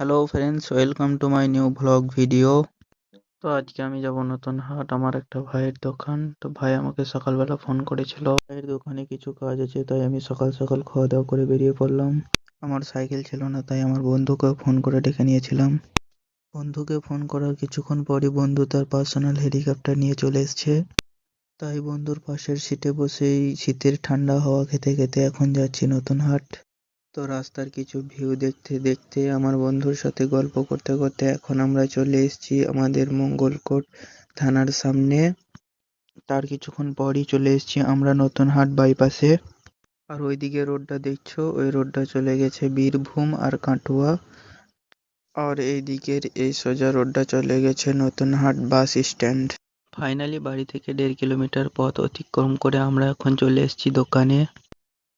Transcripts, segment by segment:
Hello friends welcome to my new vlog video তো আজকে আমি যাব নতুন হাট, আমার একটা ভাইয়ের দোকান। তো ভাই আমাকে সকালবেলা ফোন করেছিল। ভাইয়ের দোকানে কিছু কাজ আছে, তাই আমি সকাল সকাল খাওয়া দাওয়া করে বেরিয়ে পড়লাম। আমার সাইকেল ছিল না, তাই আমার বন্ধুকে ফোন করে ডেকে নিয়েছিলাম। বন্ধুকে ফোন করার কিছুক্ষণ পরই বন্ধু তার পার্সোনাল হেলিকপ্টার নিয়ে চলে এসছে। তাই বন্ধুর পাশের সিটে বসেই শীতের ঠান্ডা হাওয়া খেতে খেতে এখন যাচ্ছি নতুন হাট। তো রাস্তার কিছু ভিউ দেখতে দেখতে আমার বন্ধুর সাথে গল্প করতে করতে এখন আমরা চলে এসেছি আমাদের মঙ্গলকোট থানার সামনে। তার কিছুক্ষণ পরই চলে এসেছি আমরা নতুন হাট বাইপাসে আর ওইদিকে রোডটা দেখছ? ওই রোডটা চলে গেছে বীরভূম আর কাটুয়া। আর এই দিকের এই সোজা রোডটা চলে গেছে নতুন হাট বাস স্ট্যান্ড। ফাইনালি বাড়ি থেকে দেড় কিলোমিটার পথ অতিক্রম করে আমরা এখন চলে এসেছি দোকানে।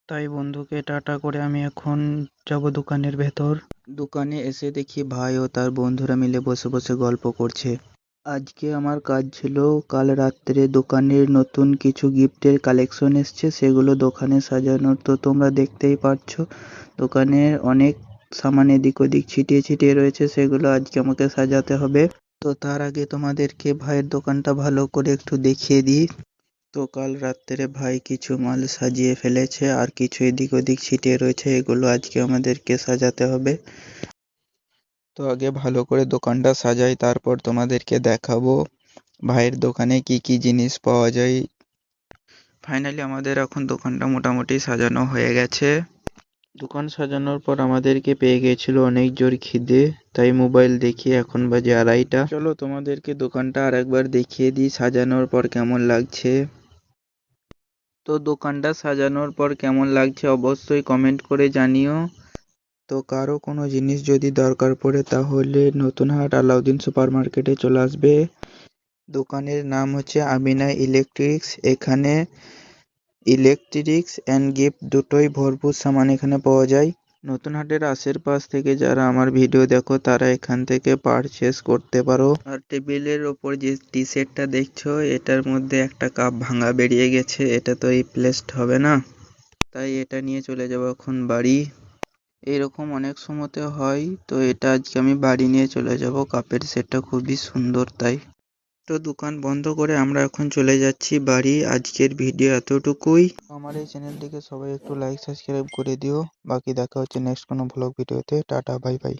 তাই বন্ধুকে টাটা করে আমি এখন যাব দোকানের ভেতর। দোকানে এসে দেখি ভাই ও তার বন্ধুরা মিলে বসে বসে গল্প করছে। আজকে আমার কাজ ছিল, কাল রাত্রে দোকানের নতুন কিছু গিফটের কালেকশন এসছে, সেগুলো দোকানে সাজানোর। তো তোমরা দেখতেই পাচ্ছ দোকানের অনেক সামান এদিক ওদিক ছিটিয়ে ছিটিয়ে রয়েছে, সেগুলো আজকে আমাকে সাজাতে হবে। তো তার আগে তোমাদেরকে ভাইয়ের দোকানটা ভালো করে একটু দেখিয়ে দিই। তো কাল রাত্রে ভাই কিছু মাল সাজিয়ে ফেলেছে আর কিছু এদিক ওদিক ছিটিয়ে রয়েছে, এগুলো আজকে আমাদেরকে সাজাতে হবে। তো আগে ভালো করে দোকানটা সাজাই, তারপর তোমাদেরকে দেখাবো ভাইয়ের দোকানে কি কি জিনিস পাওয়া যায়। ফাইনালি আমাদের এখন দোকানটা মোটামুটি সাজানো হয়ে গেছে। দোকান সাজানোর পর আমাদেরকে পেয়ে গেছিল অনেক জোর খিদে, তাই মোবাইল দেখি এখন বাজে আড়াইটা। চলো তোমাদেরকে দোকানটা আর একবার দেখিয়ে দিই সাজানোর পর কেমন লাগছে। তো দোকানটা সাজানোর পর কেমন লাগছে অবশ্যই কমেন্ট করে জানিও। তো কারও কোনো জিনিস যদি দরকার পড়ে তাহলে নতুন হাট আলাউদ্দিন সুপার মার্কেটে চলে আসবে। দোকানের নাম হচ্ছে আমিনা ইলেকট্রিক্স। এখানে ইলেকট্রিক্স অ্যান্ড গিফট দুটোই ভরপুর সামান এখানে পাওয়া যায়। নতুন হাটের আশেপাশ থেকে যারা আমার ভিডিও দেখো, তারা এখান থেকে পারচেস করতে পারো। আর টেবিলের ওপর যে টি শার্টটা দেখছ, এটার মধ্যে একটা কাপ ভাঙা বেরিয়ে গেছে, এটা তো রিপ্লেসড হবে না। তাই এটা নিয়ে চলে যাব এখন বাড়ি। এরকম অনেক সময়তে হয়, তো এটা আজকে আমি বাড়ি নিয়ে চলে যাব। কাপের সেটটা খুবই সুন্দর তাই। তো দোকান বন্ধ করে আমরা এখন চলে যাচ্ছি বাড়ি। আজকের ভিডিও এতটুকুই। আমার এই চ্যানেলটিকে সবাই একটু লাইক সাবস্ক্রাইব করে দিও। বাকি দেখা হচ্ছে নেক্সট কোনো ভ্লগ ভিডিওতে। Tata bye bye